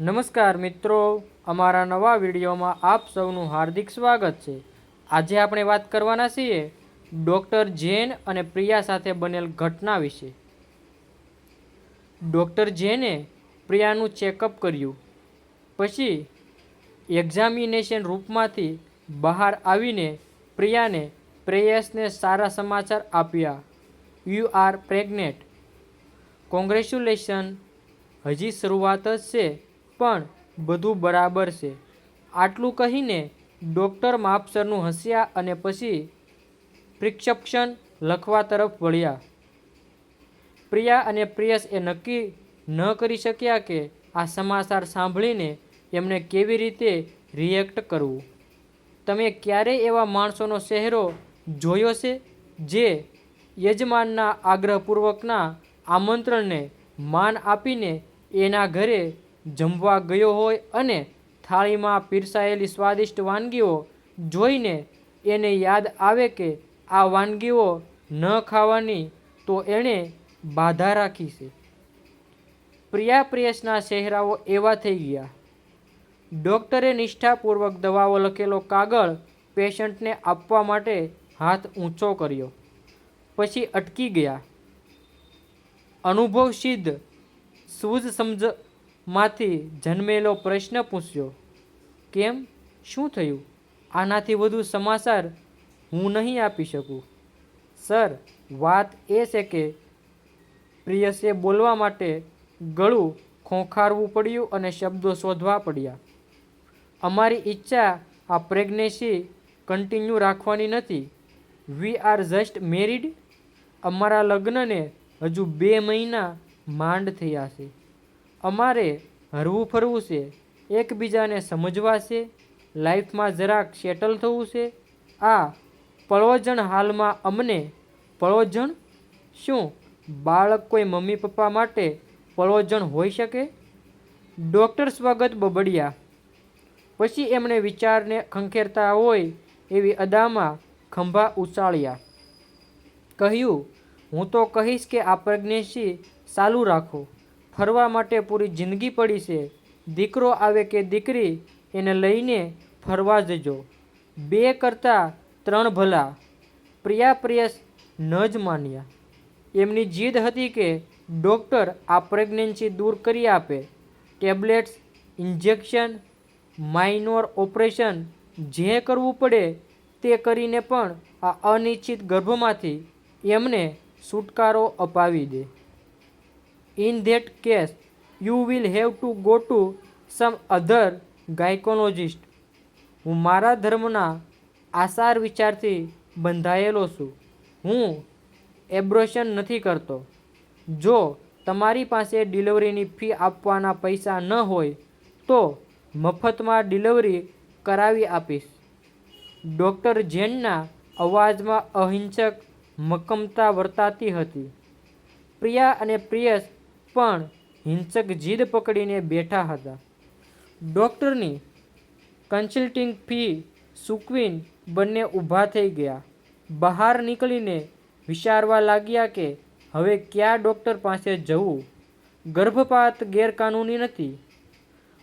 નમસ્કાર મિત્રો, અમારા નવા વિડીયોમાં આપ સૌનું હાર્દિક સ્વાગત છે. આજે આપણે વાત કરવાના છીએ ડૉક્ટર જૈન અને પ્રિયા સાથે બનેલ ઘટના વિશે. ડૉક્ટર જૈને પ્રિયાનું ચેકઅપ કર્યું. પછી એક્ઝામિનેશન રૂપમાંથી બહાર આવીને પ્રિયાને પ્રેયસને સારા સમાચાર આપ્યા. યુ આર પ્રેગ્નેટ કોંગ્રેચ્યુલેશન હજી શરૂઆત જ છે. પણ બધું બરાબર છે. આટલું કહીને ડૉક્ટર માપસરનું હસ્યા અને પછી પ્રિસ્ક્રિપ્શન લખવા તરફ વળ્યા. પ્રિયા અને પ્રિયસ એ નક્કી ન કરી શક્યા કે આ સમાચાર સાંભળીને એમને કેવી રીતે રિએક્ટ કરવું. તમે ક્યારેય એવા માણસોનો ચહેરો જોયો છે જે યજમાનના આગ્રહપૂર્વકના આમંત્રણને માન આપીને એના ઘરે જમવા ગયો હોય અને થાળીમાં પીરસાયેલી સ્વાદિષ્ટ વાનગીઓ જોઈને એને યાદ આવે કે આ વાનગીઓ ન ખાવાની તો એણે બાધા રાખી છે. પ્રિયા પ્રિયસના ચહેરાઓ એવા થઈ ગયા. ડૉક્ટરે નિષ્ઠાપૂર્વક દવાઓ લખેલો કાગળ પેશન્ટને આપવા માટે હાથ ઊંચો કર્યો. પછી અટકી ગયા. અનુભવ સિદ્ધ, સૂઝ સમજમાંથી જન્મેલો પ્રશ્ન પૂછ્યો, કેમ? શું થયું? આનાથી વધુ સમાચાર હું નહીં આપી શકું. સર, વાત એ છે કે પ્રિયસે બોલવા માટે ગળું ખોંખારવું પડ્યું અને શબ્દો શોધવા પડ્યા. અમારી ઈચ્છા આ પ્રેગ્નેન્સી કન્ટિન્યુ રાખવાની નથી. We are just married. અમારા લગ્નને હજુ બે મહિના માંડ થયા છે. અમારે હરવું ફરવું છે, એકબીજાને સમજવા છે, લાઈફમાં જરાક સેટલ થવું છે. આ પળોજણ હાલમાં અમને પળોજણ શું બાળક કોઈ મમ્મી પપ્પા માટે પળોજણ હોઈ શકે? ડૉક્ટર સ્વાગત બબડ્યા. પછી એમણે વિચારને ખંખેરતા હોય એવી અદામાં ખંભા ઉછાળ્યા. કહ્યું, હું તો કહીશ કે આ પ્રેગ્નેન્સી ચાલુ રાખો. ફરવા માટે પૂરી જિંદગી પડી છે. દીકરો આવે કે દીકરી, એને લઈને ફરવા જજો. બે કરતાં ત્રણ ભલા. પ્રિયા પ્રિયસ ન જ માન્યા. એમની જીદ હતી કે ડૉક્ટર આ પ્રેગ્નન્સી દૂર કરી આપે. ટેબ્લેટ્સ, ઇન્જેક્શન, માઇનોર ઓપરેશન જે કરવું પડે તે કરીને પણ આ અનિશ્ચિત ગર્ભમાંથી એમને છુટકારો અપાવી દે. In that case you will have to go to some other gynaecologist હું મારા ધર્મના આસાર વિચારથી બંધાયેલો છું. હું એબ્રોશન નથી કરતો. જો તમારી પાસે ડિલિવરીની ફી આપવાના પૈસા ન હોય, તો મફતમાં ડિલિવરી કરાવી આપીશ. ડૉક્ટર જેનના અવાજમાં અહિંસક મક્કમતા વર્તાતી હતી. પ્રિયા અને પ્રિયસ પણ હિંસક જીદ પકડીને બેઠા હતા. ડૉક્ટરની કન્સલ્ટિંગ ફી સુકવીન બંને ઊભા થઈ ગયા. બહાર નીકળીને વિચારવા લાગ્યા કે હવે કયા ડૉક્ટર પાસે જવું? ગર્ભપાત ગેરકાનૂની નથી.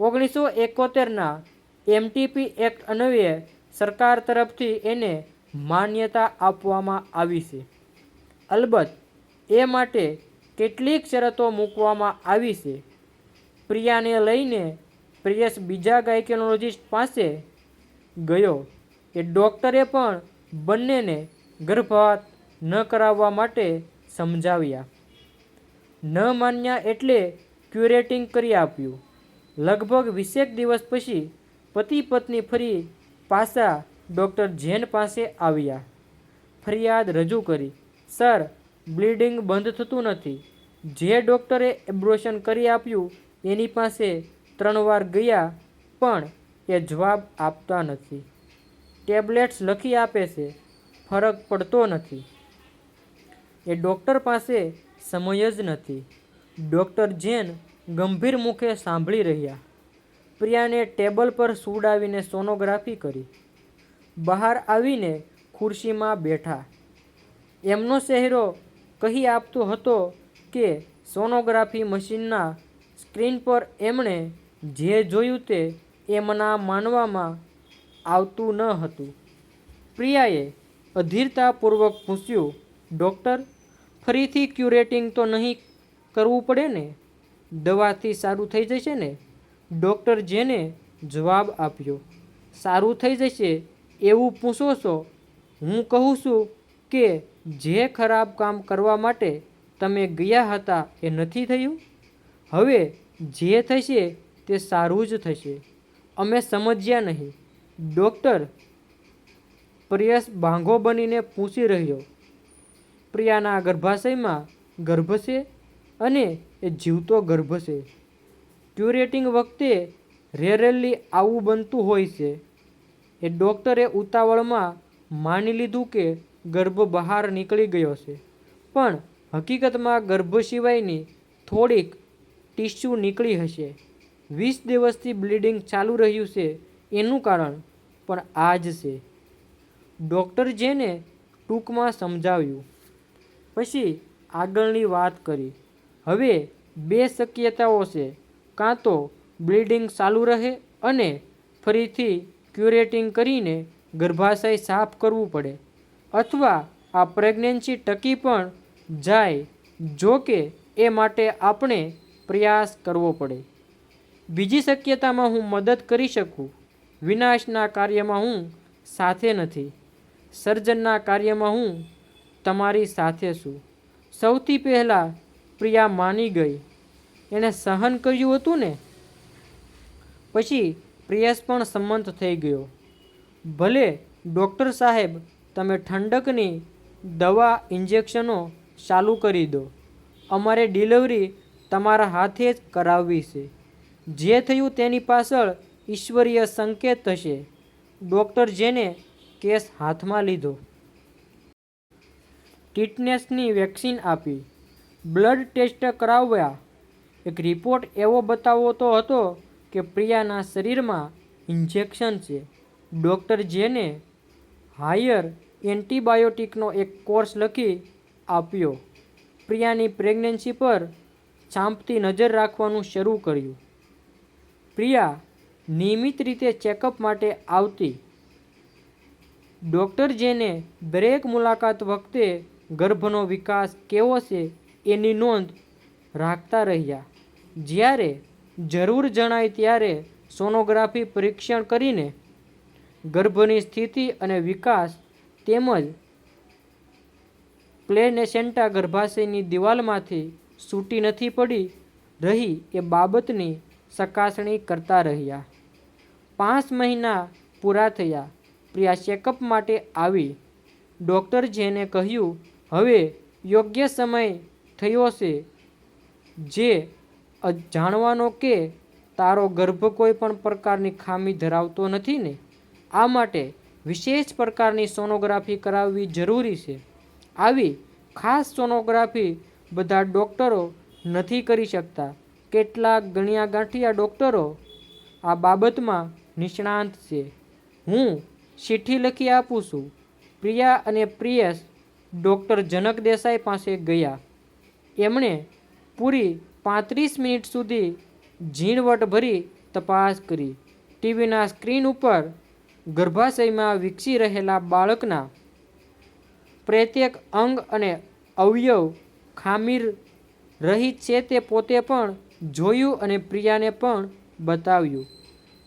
ઓગણીસો એકોતેરના એમટીપી એક્ટ અન્વયે સરકાર તરફથી એને માન્યતા આપવામાં આવી છે. અલબત્ત, એ માટે કેટલીક શરતો મૂકવામાં આવી છે. પ્રિયાને લઈને પ્રિયસ બીજા ગાયકેનોલોજીસ્ટ પાસે ગયો એ ડૉક્ટરે પણ બંનેને ગર્ભપાત ન કરાવવા માટે સમજાવ્યા. ન માન્યા એટલે ક્યુરેટિંગ કરી આપ્યું. લગભગ વીસેક દિવસ પછી પતિ પત્ની ફરી પાછા ડૉક્ટર જૈન પાસે આવ્યા. ફરિયાદ રજૂ કરી, સર બ્લીડિંગ બંધ થતું નથી. જે ડૉક્ટરે એબ્રોશન કરી આપ્યું, એની પાસે ત્રણ વાર ગયા, પણ એ જવાબ આપતા નથી. ટેબ્લેટ્સ લખી આપે છે, ફરક પડતો નથી. એ ડૉક્ટર પાસે સમય જ નથી. ડૉક્ટર જેન ગંભીર મુખે સાંભળી રહ્યા. પ્રિયાને ટેબલ પર સુડાવીને સોનોગ્રાફી કરી. બહાર આવીને ખુરશીમાં બેઠા. એમનો ચહેરો કહી આપતો હતો કે સોનોગ્રાફી મશીનના સ્ક્રીન પર એમણે જે જોયું તે એમના માનવામાં આવતું ન હતું. પ્રિયાએ અધીરતાપૂર્વક પૂછ્યું, ડૉક્ટર, ફરીથી ક્યુરેટિંગ તો નહીં કરવું પડે ને? દવાથી સારું થઈ જશે ને? ડૉક્ટર જેને જવાબ આપ્યો, સારું થઈ જશે એવું પૂછો છો. હું કહું છું કે જે ખરાબ કામ કરવા માટે તમે ગયા હતા એ નથી થયું? હવે જે થશે તે સારું જ થશે. અમે સમજ્યા નહીં. ડૉક્ટર પ્રિયસ બાંઘો બનીને પૂછી રહ્યો. પ્રિયાના ગર્ભાશયમાં ગર્ભ છે અને એ જીવતો ગર્ભ છે ક્યુરેટિંગ વખતે રેરેલી આવું બનતું હોય છે. એ ડૉક્ટરે ઉતાવળમાં માની લીધું કે ગર્ભ બહાર નીકળી ગયો છે. પણ હકીકતમાં ગર્ભ સિવાયની થોડીક ટીસ્યુ નીકળી હશે. વીસ દિવસથી બ્લીડિંગ ચાલુ રહ્યું છે એનું કારણ પણ આ જ છે. ડૉક્ટર જેને ટૂંકમાં સમજાવ્યું. પછી આગળની વાત કરી. હવે બે શક્યતાઓ છે. કાં તો બ્લીડિંગ ચાલુ રહે અને ફરીથી ક્યુરેટિંગ કરીને ગર્ભાશય સાફ કરવું પડે. અથવા આ પ્રેગ્નન્સી ટકી પણ જાય, જો કે એ માટે આપણે પ્રયાસ કરવો પડે. બીજી શક્યતામાં હું મદદ કરી શકું. વિનાશના કાર્યમાં હું સાથે નથી. સર્જનના કાર્યમાં હું તમારી સાથે છું. સૌથી પહેલાં પ્રિયા માની ગઈ. એણે સહન કર્યું હતું ને? પછી પ્રિયાસ પણ સંમત થઈ ગયો. ભલે ડૉક્ટર સાહેબ તમે ઠંડકની દવા ઇન્જેક્શનો ચાલુ કરી દો. અમારે ડિલિવરી તમારા હાથે જ કરાવવી છે. જે થયું તેની પાછળ ઈશ્વરીય સંકેત હશે ડૉક્ટર જેને કેસ હાથમાં લીધો. ટીટનેસની વેક્સિન આપી. બ્લડ ટેસ્ટ કરાવ્યા. એક રિપોર્ટ એવો બતાવતો હતો કે પ્રિયાના શરીરમાં ઇન્જેક્શન છે. ડૉક્ટર જેને હાયર એન્ટીબાયોટિકનો એક કોર્સ લખી આપ્યો. પ્રિયાની પ્રેગ્નન્સી પર ચાંપતી નજર રાખવાનું શરૂ કર્યું. પ્રિયા નિયમિત રીતે ચેકઅપ માટે આવતી. ડૉક્ટર જેને દરેક મુલાકાત વખતે ગર્ભનો વિકાસ કેવો છે એની નોંધ રાખતા રહ્યા. જ્યારે જરૂર જણાય ત્યારે સોનોગ્રાફી પરીક્ષણ કરીને ગર્ભની સ્થિતિ અને વિકાસ તેમજ પ્લેનેસેન્ટા ગર્ભાશયની દિવાલમાંથી છૂટી નથી પડી, રહી એ બાબતની ચકાસણી કરતા રહ્યા. પાંચ મહિના પૂરા થયા. પ્રિયા ચેકઅપ માટે આવી. ડૉક્ટર જેને કહ્યું, હવે યોગ્ય સમય થયો છે. જે જાણવાનો કે તારો ગર્ભ કોઈ પણ પ્રકારની ખામી ધરાવતો નથી ને? આ માટે વિશેષ પ્રકારની સોનોગ્રાફી કરાવવી જરૂરી છે. આવી ખાસ સોનોગ્રાફી બધા ડૉક્ટરો નથી કરી શકતા. કેટલાક ગણ્યા ગાંઠિયા ડૉક્ટરો આ બાબતમાં નિષ્ણાંત છે. હું ચિઠ્ઠી લખી આપું છું. પ્રિયા અને પ્રિયસ ડૉક્ટર જનક દેસાઈ પાસે ગયા. એમણે પૂરી પાંત્રીસ મિનિટ સુધી ઝીણવટ ભરી તપાસ કરી. ટીવીના સ્ક્રીન ઉપર ગર્ભાશયમાં વિકસી રહેલા બાળકના પ્રત્યેક અંગ અને અવયવ ખામીર રહિત છે તે પોતે પણ જોયું અને પ્રિયાને પણ બતાવ્યું.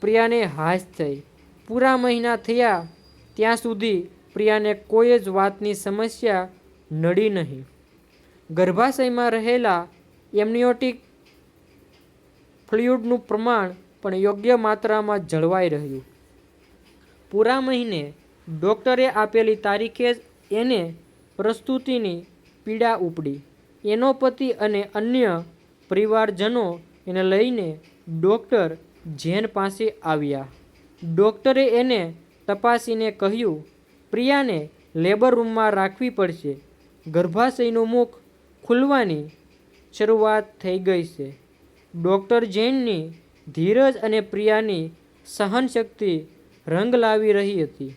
પ્રિયાને હાશ થઈ. પૂરા મહિના થયા ત્યાં સુધી પ્રિયાને કોઈ જ વાતની સમસ્યા નડી નહીં. ગર્ભાશયમાં રહેલા એમનિયોટિક ફ્લુઇડનું પ્રમાણ પણ યોગ્ય માત્રામાં જળવાઈ રહ્યું. પૂરા મહિને ડૉક્ટરે આપેલી તારીખે જ એને પ્રસ્તુતિની પીડા ઉપડી. એનો પતિ અને અન્ય પરિવારજનો એને લઈને ડૉક્ટર જેન પાસે આવ્યા. ડૉક્ટરે એને તપાસીને કહ્યું, પ્રિયાને લેબર રૂમમાં રાખવી પડશે. ગર્ભાશયનું મુખ ખુલવાની શરૂઆત થઈ ગઈ છે. ડૉક્ટર જૈનની ધીરજ અને પ્રિયાની સહનશક્તિ રંગ લાવી રહી હતી.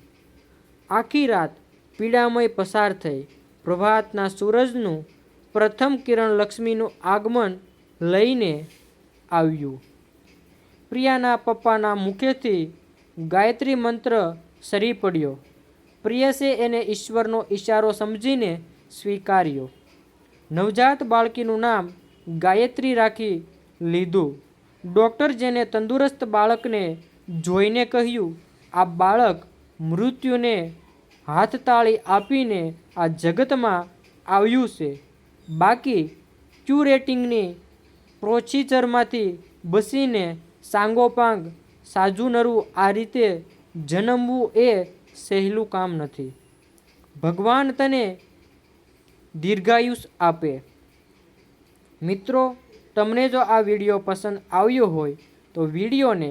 આખી રાત પીડામય પસાર થઈ. પ્રભાતના સૂરજનું પ્રથમ કિરણ લક્ષ્મીનું આગમન લઈને આવ્યું. પ્રિયાના પપ્પાના મુખેથી ગાયત્રી મંત્ર સરી પડ્યો. પ્રિયસે એને ઈશ્વરનો ઈશારો સમજીને સ્વીકાર્યો. નવજાત બાળકીનું નામ ગાયત્રી રાખી લીધું. ડૉક્ટર જેને તંદુરસ્ત બાળકને જોઈને કહ્યું આ બાળક મૃત્યુને હાથતાળી આપીને આ જગતમાં આવ્યું છે. બાકી ક્યુરેટિંગની પ્રોસીજરમાંથી બસીને સાંગોપાંગ સાજુનરું આ રીતે જન્મવું એ સહેલું કામ નથી. ભગવાન તને દીર્ઘાયુષ આપે. મિત્રો, તમને જો આ વીડિયો પસંદ આવ્યો હોય તો વિડીયોને